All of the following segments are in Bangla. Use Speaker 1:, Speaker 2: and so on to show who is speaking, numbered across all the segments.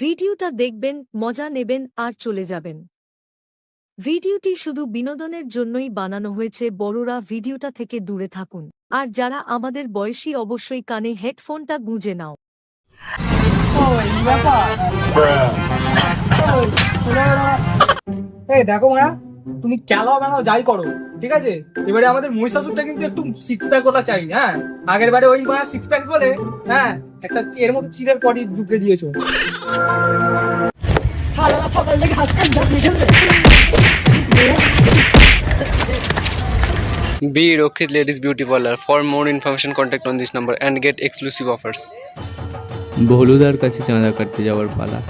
Speaker 1: ভিডিওটা দেখবেন, মজা নেবেন আর চলে যাবেন। ভিডিওটি শুধু বিনোদনের জন্যই বানানো হয়েছে, বড়রা ভিডিওটা থেকে দূরে থাকুন। আর যারা আমাদের বয়সী অবশ্যই কানে হেডফোনটা গুঁজে নাও।
Speaker 2: দেখো মারা। তুমি খেলাও বানাও যাই করো ঠিক আছে? এবারে আমাদের মহিষাসুরটা কিন্তু একটু সিক্স প্যাক ওটা চাই হ্যাঁ? আগের বারে ওই মারা সিক্স প্যাক বলে হ্যাঁ? একটা এর মতো চিড়ের পটি ঢুকে দিয়েছ। সারা সকাল থেকে হাত কাট ঝাঁপিয়ে খেলবে
Speaker 3: Be Rokhit Ladies Beauty Parlor. For more information, contact on this number and get exclusive offers.
Speaker 4: ভলুদার কাছে চাঁদা কাটতে যাওয়ার পালা।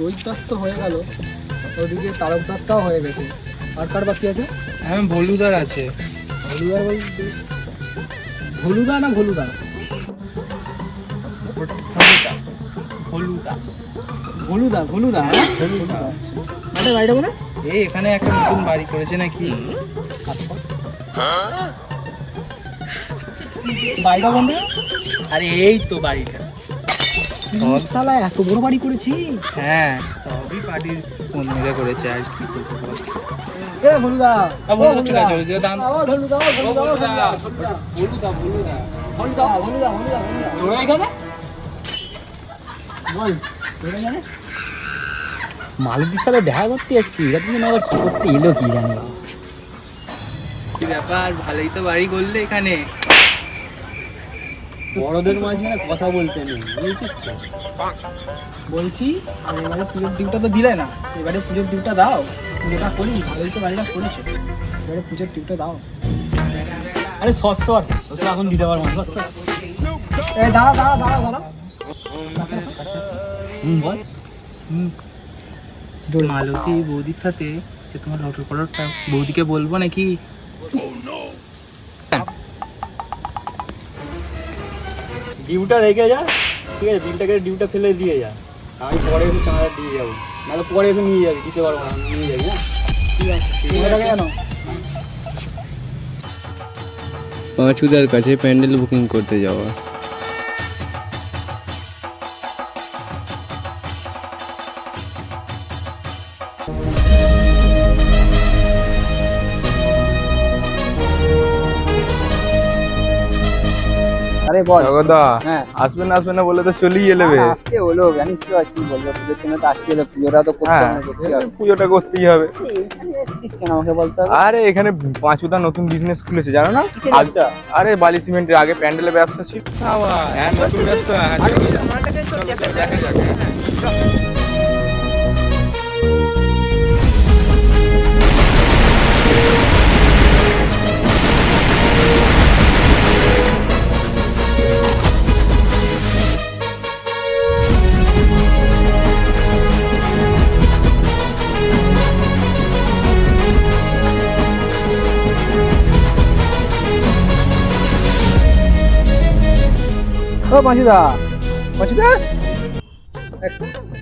Speaker 2: রোহিত দত্ত হয়ে গেল ওদিকে তারক দত্তাও হয়ে গেছে। আর কার বাকি আছে?
Speaker 5: হ্যাঁ ভলুদার আছে।
Speaker 2: হলুদা বলতে হলুদা? না ভলুদা হ্যাঁ? মানে বাড়িটা
Speaker 5: এই এখানে একটা নতুন বাড়ি করেছে নাকি?
Speaker 2: বাড়িটা কোনটা?
Speaker 5: আরে এই তো বাড়িটা।
Speaker 2: শালা এত বড় বাড়ি করেছি?
Speaker 5: হ্যাঁ সবই পার্টির বন্ধুরা করেছে আর কি।
Speaker 2: এ
Speaker 5: আ, চলে দান।
Speaker 2: তোরা এখানে? বল তোরা এখানে?
Speaker 6: মালদির সাথে দেখা করতে যাচ্ছি এরা দুজন আবার কি করতে এলো কি জানি।
Speaker 5: কি ব্যাপার? ভালোই তো বাড়ি করলে এখানে।
Speaker 6: বড়দের মাঝখানে কথা বলতে নেই বুঝেছিস তো?
Speaker 2: বলছি আর এবারে পুজোর ডিউটা তো দিলে না এবারে পুজোর ডিউটা দাও পুজোটা করি ভালোই তো বাড়িটা করিস এবারে পুজোর ডিউটা দাও।
Speaker 6: আরে সর সর তো এখন দিতে পারব না।
Speaker 2: এ দাঁড়া দাঁড়া দাঁড়া দাঁড়া।
Speaker 6: হুম বল।
Speaker 5: মালতী বৌদির সাথে যে তোমার লটর পটরটা বৌদিকে বলব নাকি?
Speaker 6: ডিউটা রেখে যা ঠিক আছে বিলটাকে ডিউটা ফেলে দিয়ে যা। আমি পরে এসে চাঁদা দিয়ে যাব। নাহলে পরে এসে নিয়ে যাবি দিতে পারব না নিয়ে যাবি হ্যাঁ? ঠিক আছে।
Speaker 2: জানো
Speaker 4: পাঁচুদার কাছে প্যান্ডেল বুকিং করতে যাওয়া
Speaker 6: আরে বল।
Speaker 7: জগদা
Speaker 6: হ্যাঁ।
Speaker 7: আসবে না আসবে না বলে তো চলেই এলে বে।
Speaker 6: আজকে হলো জানিস তো আর কি বলব পুজোর জন্য তো আসতে হলো পুজোটা তো করতে
Speaker 7: হ্যাঁ
Speaker 6: হবে
Speaker 7: পুজোটা করতেই হবে।
Speaker 6: কেন আমাকে বলতে হবে?
Speaker 7: আরে এখানে পাঁচুদা নতুন বিজনেস খুলেছে জানো না?
Speaker 6: আচ্ছা
Speaker 7: আরে বালি সিমেন্টের আগে প্যান্ডেলের ব্যবসা ছিল। হ্যাঁ নতুন ব্যবসা হ্যাঁ, দেখা যাক,
Speaker 2: ও পাঁচুদা পাঁচুদা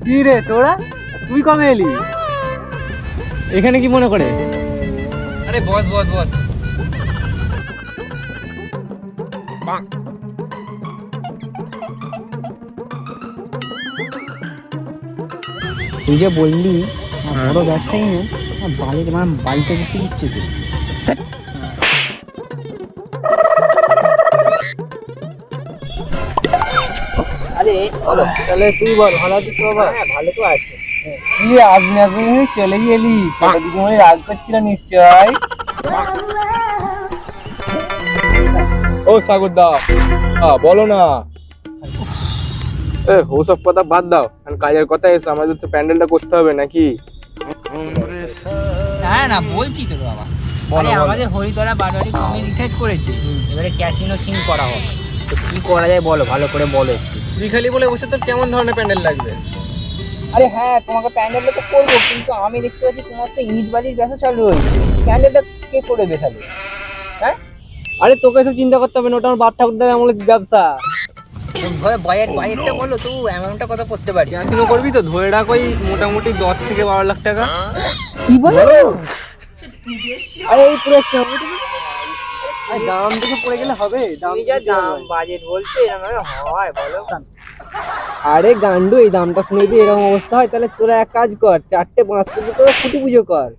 Speaker 2: কি রে তোরা? তুই কমে এলি?
Speaker 6: এখানে কি মনে করে?
Speaker 5: আরে বস বস বস।
Speaker 6: তুই যে বললি আমার বড় ব্যবসায়ী না বাড়ির মানে বাড়িতে বসে দিচ্ছে তুই আরে বলো
Speaker 2: তাহলে তুই বল ভালো আছিস তো বাবা
Speaker 6: হ্যাঁ ভালো তো আছে।
Speaker 2: কি আসবি আসবি চলে গেলি দিদিমণি রাগ করছিল নিশ্চয়
Speaker 7: ও সাগরদা আ, বলো না। এ ওসব কথা বাদ দাও। এখন কাজের কথা এসে আমাদের তো প্যান্ডেলটা করতে হবে নাকি?
Speaker 8: হ্যাঁ না বলছি তো বাবা। আমাদের হরিতলা বারবারই ভূমি ডিসাইড করেছে। এবারে ক্যাসিনো থিম করা হবে। তো কি করা যায় বলো ভালো করে বলো একটু।
Speaker 2: তুই খালি বলে বসে তোর কেমন ধরনের প্যান্ডেল লাগবে?
Speaker 8: আরে হ্যাঁ তোমাকে প্যান্ডেলটা তো করব কিন্তু আমি দেখতে পাচ্ছি তোমার তো ইট বালির ব্যবসা চালু হয়েছে। প্যান্ডেলটা কে করে হ্যাঁ?
Speaker 2: আরে তোকে এসব চিন্তা করতে হবে না ওটা আমার বাপ ঠাকুরদার আমলের ব্যবসা।
Speaker 8: বাজেট বাজেটটা বলো তো অ্যামাউন্টটা কত করতে পারি।
Speaker 2: ক্যাসিনো করবি তো? ধরে রাখ ওই মোটামুটি দশ থেকে বারো লাখ টাকা।
Speaker 8: কি বলো?
Speaker 2: আরে এই পুরো
Speaker 8: দাম দেখে পড়ে গেলে হবে দাম যা দাম বাজেট বলছে এরকম হয় বলো। আরে গান্ডু এই দামটা শুনে যদি এরকম অবস্থা হয় তাহলে তোরা এক কাজ কর চারটে পাঁচ কেজি তোরা খুঁটি পুজো কর।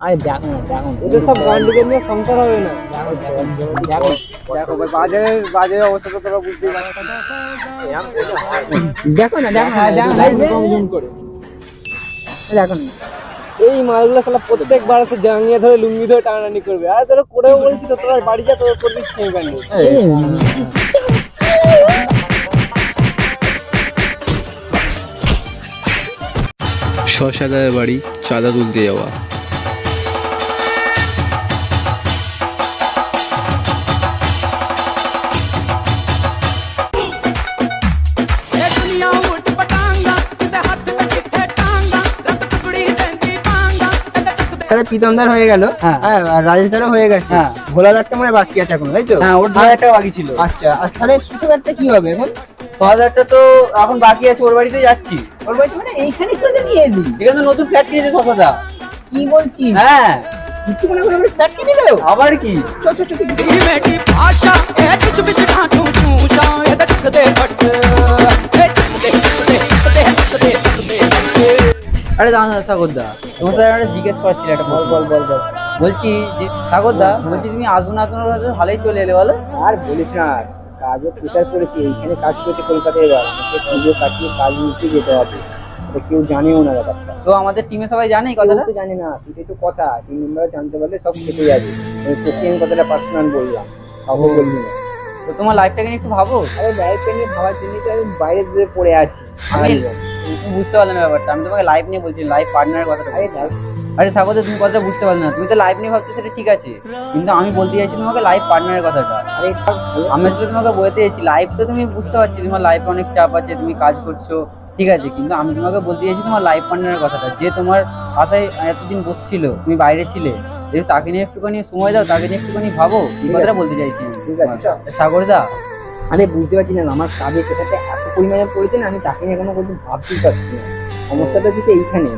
Speaker 8: আরে দেখো না দেখো ওদের সব গান্ডুকে নিয়ে সংসার হবে না। দেখো দেখো ভাই বাজারের অবস্থা তো তোরা বুঝতেই পারছ দেখো না দেখো না। দেখো করে দেখো না। এই মালগুলো সালা প্রত্যেকবার তো জাঙিয়ে ধরে লুঙ্গি ধরে টানাটানি করবে। আর তোরা করেও বলছি তো, তোরা বাড়ি যা, তোরা সেই গান্ডু
Speaker 4: শশাদার বাড়ি চাঁদা তুলতে যাওয়া।
Speaker 8: প্রীতমদার হয়ে গেল। হ্যাঁ। আর রাজেশ দারও হয়ে গেছে। হ্যাঁ। ভোলাদারটা মানে বাকি আছে এখন তাই তো? হ্যাঁ ওর দু হাজার বাকি ছিল। আচ্ছা আর তাহলে সুসাদারটা কি হবে এখন? ছ হাজারটা তো এখন বাকি আছে ওর বাড়িতে যাচ্ছি। ওর বাড়িতে মানে এইখানে চলে নিয়ে এলি। এখানে তো নতুন ফ্ল্যাট কিনেছে শশাদা কি বলছিস? হ্যাঁ। কিছু মনে করে ফ্ল্যাট কিনে গেল আবার কি? চ চ আরে দাঁড়া সাগরদা। তোমার সাথে একটা জিজ্ঞেস করছিল একটা বল বল বল বল। বলছি যে সাগরদা বলছি তুমি আসব না আসব না ভালোই চলে এলে বলো। আর বলিস না কাজও প্রেশার করেছি এইখানে কাজ করছে কলকাতায় এবার। পুজো কাটিয়ে কাজ নিতে যেতে হবে। এটা কেউ জানেও না ব্যাপারটা। তো আমাদের টিমে সবাই জানে এই কথাটা? তো জানি না সেটাই তো কথা। টিম মেম্বাররা জানতে পারলে সব কেটে যাবে। আমি তোকে আমি কথাটা পার্সোনাল বললাম কাউকে বলবি না। তো তোমার লাইফটাকে নিয়ে একটু ভাবো। আরে লাইফটা নিয়ে ভাবার জন্য তো আমি বাইরে দূরে পড়ে আছি আমি বুঝতে পারলে না ব্যাপারটা। আমি তোমাকে লাইফ নিয়ে বলছি লাইফ পার্টনারের কথাটা আরে স্বাগত তুমি কথাটা বুঝতে পারলে না। তুমি তো লাইফ নিয়ে ভাবছ সেটা ঠিক আছে। কিন্তু আমি বলতে চাইছি তোমাকে লাইফ পার্টনারের কথাটা। আরে আমি আসলে তোমাকে বলতে চাইছি লাইফ তো তুমি বুঝতে পারছি তোমার লাইফে অনেক চাপ আছে তুমি কাজ করছ ঠিক আছে। কিন্তু আমি তোমাকে বলতে চাইছি তোমার লাইফ পার্টনারের কথাটা। যে তোমার আশায় এতদিন বসছিল তুমি বাইরে ছিলে তাকে নিয়ে একটুখানি সময় দাও তাকে নিয়ে একটুখানি ভাবো এই কথাটা বলতে চাইছি। সাগর দা আরে বুঝতে পারছি না আমার কাজের পেশাতে এত পরিমাণে পড়েছে না আমি তাকে নিয়ে কোনো কিছু ভাবতেই পারছি না। সমস্যাটা হচ্ছে এইখানে।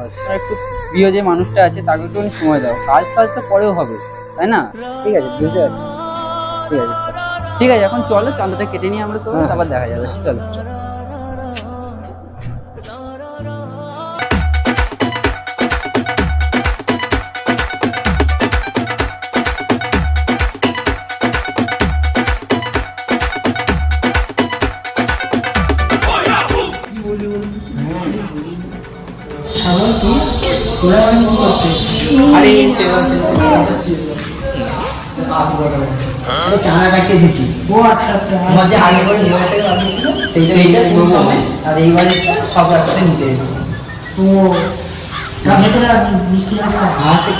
Speaker 8: আচ্ছা একটু প্রিয় যে মানুষটা আছে তাকে একটু সময় দাও। কাজ ফাজ তো পরেও হবে তাই না? ঠিক আছে বুঝতে পারছি। ঠিক আছে ঠিক আছে এখন চলো চাঁদাটা কেটে নিয়ে আমরা সবাই আবার দেখা যাবে। চলো। আরে চাঁদা কাটতে এসেছি। ও আচ্ছা আচ্ছা। তোমার যে আগে করে সেইটা শুরু সময় আর এইবারে সব একসাথে নিতে এসেছি। তো আচ্ছা,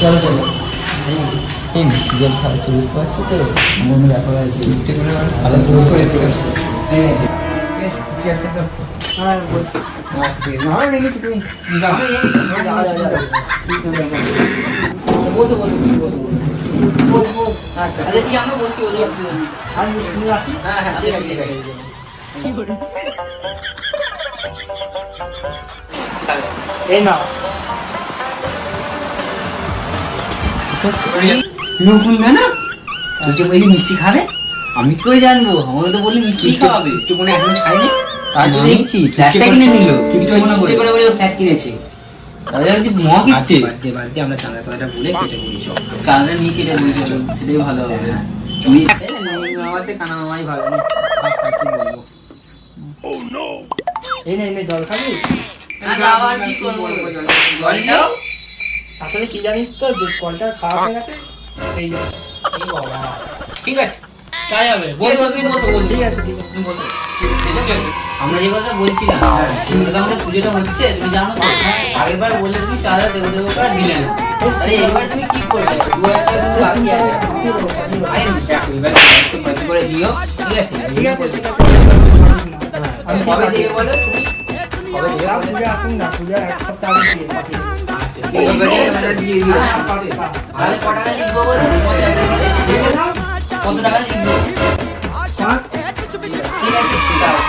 Speaker 8: চলো চলো। এই মিষ্টি জল খাওয়াচ্ছি বুঝতে পারছি তো? মনে ব্যাপার আছে একটু করে ভালো শুরু করে
Speaker 2: এই না
Speaker 8: নকুন না তুই যে বলি মিষ্টি খাবে? আমি কি করে জানব? আমাকে তো বললি মিষ্টি খাওয়াবে একটু মনে এখন তার তো দেখছি ফ্ল্যাটটা কিনে নিল। কিন্তু মনে করে করে ফ্ল্যাট কিনেছে। তাহলে হচ্ছে মহা কিনতে বাড়তে বাড়তে আমরা চাঁদা কথাটা বলে কেটে বলি সব। নিয়ে কেটে বলি সেটাই ভালো হবে। তুমি কানা মামাই ভালো নেই। বলব?
Speaker 2: এই নে নে জল খাবি?
Speaker 8: কি
Speaker 2: আসলে কি জানিস তো যে কলটা খারাপ হয়ে গেছে সেই।
Speaker 8: ঠিক আছে। তাই হবে। বসো বসো তুমি বসো বসো
Speaker 2: ঠিক আছে ঠিক আছে।
Speaker 8: তুমি বসো। আমরা যে কথাটা বলছিলাম আমাদের পুজোটা হচ্ছে তুমি জানো তো আগেরবার বললে তুমি চাঁদা দেবো দেবো করে দিলে না। তাহলে এবার তুমি কি করবে? দু টাকা কিন্তু বাকি আছে। একটু করে দিও। ঠিক আছে?
Speaker 2: ঠিক আছে
Speaker 8: আমি কবে দেবে বলো? তুমি কবে দেবে?
Speaker 2: আর আসুন না পূজা এক সপ্তাহ আগে দিয়ে পাঠিয়ে দেবো।
Speaker 8: কবে দেবে తీసుకుంటారు